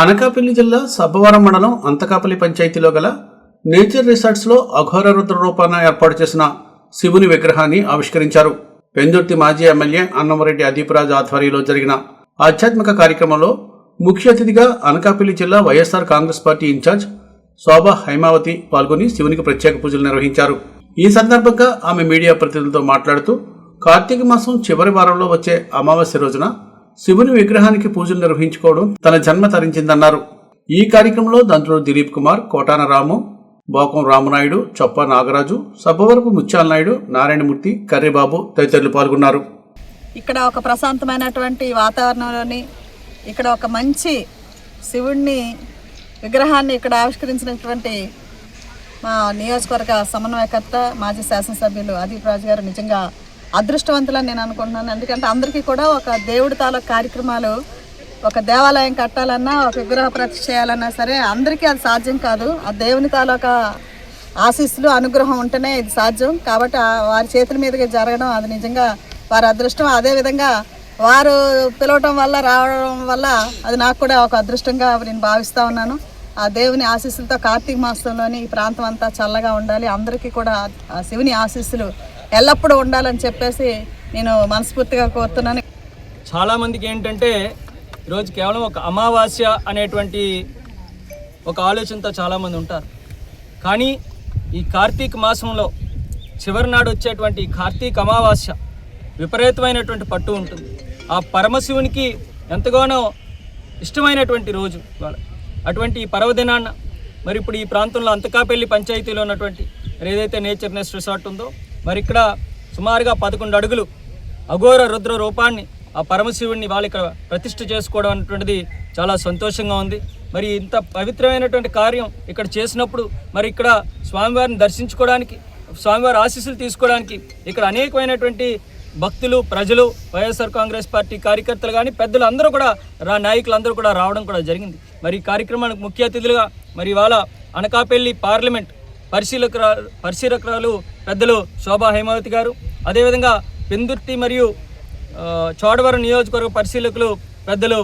Anakapalli జిల్లా సబ్బవరం మండలం అంతకాపల్లి పంచాయతీలో గల నేచర్ రిసార్ట్స్లో అఘోర రుద్ర రూపాన ఏర్పాటు చేసిన శివుని విగ్రహాన్ని ఆవిష్కరించారు. పెందుర్తి మాజీ ఎమ్మెల్యే అన్నమరెడ్డి అదీపరాజు ఆధ్వర్యంలో జరిగిన ఆధ్యాత్మిక కార్యక్రమంలో ముఖ్య అతిథిగా అనకాపల్లి జిల్లా వైఎస్ఆర్ కాంగ్రెస్ పార్టీ ఇన్ఛార్జ్ శోభా హైమావతి పాల్గొని శివునికి ప్రత్యేక పూజలు నిర్వహించారు. ఈ సందర్భంగా ఆమె మీడియా ప్రతినిధులతో మాట్లాడుతూ కార్తీక మాసం చివరి వారంలో వచ్చే అమావాస్య రోజున శివుని విగ్రహానికి పూజలు నిర్వహించుకోవడం తన జన్మ తరించిందన్నారు. ఈ కార్యక్రమంలో దంతుడు దిలీప్ కుమార్ కోటాన రాము బోకం రామనాయుడు చొప్ప నాగరాజు సబ్బవరపు ముత్యాల నాయుడు నారాయణమూర్తి కర్రీబాబు తదితరులు పాల్గొన్నారు. ఇక్కడ ఒక ప్రశాంతమైనటువంటి వాతావరణంలోని ఇక్కడ ఒక మంచి శివుణ్ణి విగ్రహాన్ని ఇక్కడ ఆవిష్కరించినటువంటి మా నియోజకవర్గ సమన్వయకర్త మాజీ శాసనసభ్యులు అదీప్ రాజు గారు నిజంగా అదృష్టవంతులని నేను అనుకుంటున్నాను. ఎందుకంటే అందరికీ కూడా ఒక దేవుడి తాలూకు కార్యక్రమాలు ఒక దేవాలయం కట్టాలన్నా ఒక విగ్రహ ప్రతిష్ఠ చేయాలన్నా సరే అందరికీ అది సాధ్యం కాదు. ఆ దేవుని తాలూకా ఆశీస్సులు అనుగ్రహం ఉంటేనే ఇది సాధ్యం. కాబట్టి వారి చేతుల మీదకి జరగడం అది నిజంగా వారి అదృష్టం. అదేవిధంగా వారు పిలవటం వల్ల రావడం వల్ల అది నాకు కూడా ఒక అదృష్టంగా నేను భావిస్తూ ఉన్నాను. ఆ దేవుని ఆశీస్సులతో కార్తీక మాసంలోని ఈ ప్రాంతం అంతా చల్లగా ఉండాలి. అందరికీ కూడా ఆ శివుని ఆశీస్సులు ఎల్లప్పుడూ ఉండాలని చెప్పేసి నేను మనస్ఫూర్తిగా కోరుతున్నాను. చాలామందికి ఏంటంటే ఈరోజు కేవలం ఒక అమావాస్య అనేటువంటి ఒక ఆలోచనతో చాలామంది ఉంటారు. కానీ ఈ కార్తీక మాసంలో చివరి నాడు వచ్చేటువంటి కార్తీక అమావాస్య విపరీతమైనటువంటి పట్టు ఉంటుంది. ఆ పరమశివునికి ఎంతగానో ఇష్టమైనటువంటి రోజు ఇవాళ. అటువంటి ఈ పర్వదినాన్న మరి ఇప్పుడు ఈ ప్రాంతంలో అంతకాపల్లి పంచాయతీలో ఉన్నటువంటి ఏదైతే నేచర్ నెస్ట్ రిసార్ట్ ఉందో మరి ఇక్కడ సుమారుగా పదకొండు అడుగులు అఘోర రుద్ర రూపాన్ని ఆ పరమశివుడిని వాళ్ళు ఇక్కడ ప్రతిష్ఠ చేసుకోవడం అనేటువంటిది చాలా సంతోషంగా ఉంది. మరి ఇంత పవిత్రమైనటువంటి కార్యం ఇక్కడ చేసినప్పుడు మరి ఇక్కడ స్వామివారిని దర్శించుకోవడానికి స్వామివారి ఆశీస్సులు తీసుకోవడానికి ఇక్కడ అనేకమైనటువంటి భక్తులు ప్రజలు వైఎస్ఆర్ కాంగ్రెస్ పార్టీ కార్యకర్తలు కానీ పెద్దలు అందరూ కూడా రా నాయకులందరూ కూడా రావడం కూడా జరిగింది. మరి ఈ కార్యక్రమానికి ముఖ్య అతిథులుగా మరి ఇవాళ అనకాపల్లి పార్లమెంట్ పరిశీలకరా పరిశీలకురాలు పెద్దలు శోభా హేమావతి గారు. అదేవిధంగా పెందుర్తి మరియు చోడవరం నియోజకవర్గ పరిశీలకులు పెద్దలు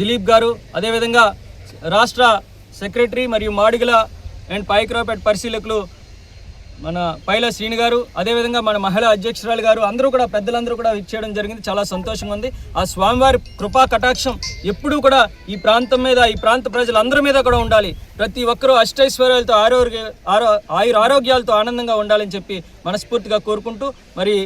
దిలీప్ గారు. అదేవిధంగా రాష్ట్ర సెక్రటరీ మరియు మాడుగుల అండ్ పాయకరావుపేట పరిశీలకులు మన పైల శ్రీని గారు అదేవిధంగా మన మహిళా అధ్యక్షురాలు గారు అందరూ కూడా పెద్దలందరూ కూడా ఇచ్చేయడం జరిగింది. చాలా సంతోషంగా ఉంది. ఆ స్వామివారి కృపా కటాక్షం ఎప్పుడూ కూడా ఈ ప్రాంతం మీద ఈ ప్రాంత ప్రజలందరి మీద కూడా ఉండాలి. ప్రతి ఒక్కరూ అష్టైశ్వర్యాలతో ఆరోగ్య ఆరో ఆయుర ఆరోగ్యాలతో ఆనందంగా ఉండాలని చెప్పి మనస్ఫూర్తిగా కోరుకుంటూ మరి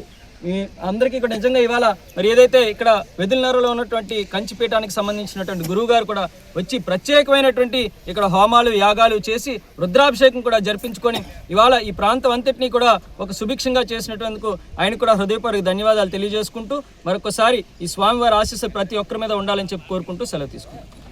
అందరికీ ఇక్కడ నిజంగా ఇవాళ మరి ఏదైతే ఇక్కడ వెదిలినరలో ఉన్నటువంటి కంచిపీఠానికి సంబంధించినటువంటి గురువు గారు కూడా వచ్చి ప్రత్యేకమైనటువంటి ఇక్కడ హోమాలు యాగాలు చేసి రుద్రాభిషేకం కూడా జరిపించుకొని ఇవాళ ఈ ప్రాంతం అంతటినీ కూడా ఒక సుభిక్షంగా చేసినటువంటి ఆయన కూడా హృదయపూర్వక ధన్యవాదాలు తెలియజేసుకుంటూ మరొకసారి ఈ స్వామివారి ఆశీస్సు ప్రతి ఒక్కరి మీద ఉండాలని చెప్పి కోరుకుంటూ సెలవు తీసుకుంటాం